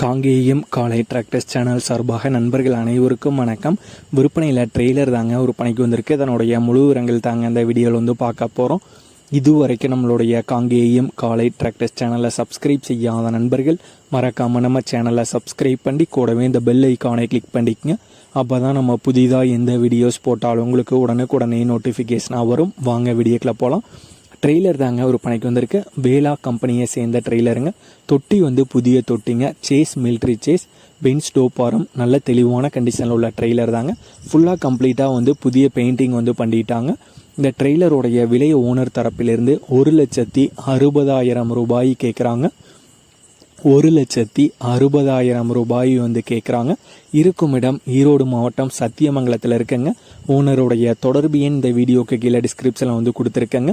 காங்கேயம் காலை tractors channel சார்பாக நண்பர்கள் அனைவருக்கும் வணக்கம். விற்பனையில் ட்ரெய்லர் தாங்க விற்பனைக்கு வந்திருக்கு. இதனுடைய முழு விவரங்கள் தாங்க அந்த வீடியோவில் வந்து பார்க்க போகிறோம் இதுவரைக்கும் நம்மளுடைய காங்கேயம் காலை டிராக்டர்ஸ் சேனலை சப்ஸ்கிரைப் செய்யாத நண்பர்கள் மறக்காமல் நம்ம சேனலை சப்ஸ்கிரைப் பண்ணி கூடவே இந்த பெல் ஐக்கானை கிளிக் பண்ணிக்கங்க. அப்போ தான் நம்ம புதிதாக எந்த வீடியோஸ் போட்டாலும் உங்களுக்கு உடனுக்குடனே நோட்டிஃபிகேஷனாக வரும். வாங்க வீடியோக்கில் போகலாம் ட்ரெய்லர் தாங்க ஒரு பணிக்கு வந்திருக்கு. வேலா கம்பெனியை சேர்ந்த ட்ரெய்லருங்க. தொட்டி வந்து புதிய தொட்டிங்க. சேஸ் மிலிட்ரி சேஸ் பென் ஸ்டோப்பாரம் நல்ல தெளிவான கண்டிஷனில் உள்ள ட்ரெய்லர் தாங்க. ஃபுல்லாக கம்ப்ளீட்டாக வந்து புதிய பெயிண்டிங் வந்து பண்ணிட்டாங்க. இந்த ட்ரெய்லருடைய விலை ஓனர் தரப்பிலிருந்து ஒரு லட்சத்தி அறுபதாயிரம் ரூபாய் கேட்குறாங்க ஒரு லட்சத்தி அறுபதாயிரம் ரூபாய் வந்து கேட்குறாங்க இருக்கும் இடம் ஈரோடு மாவட்டம் சத்தியமங்கலத்தில் இருக்குங்க. ஓனருடைய தொடர்பு எண் இந்த வீடியோக்கு கீழே டிஸ்கிரிப்ஷனில் வந்து கொடுத்துருக்கேங்க.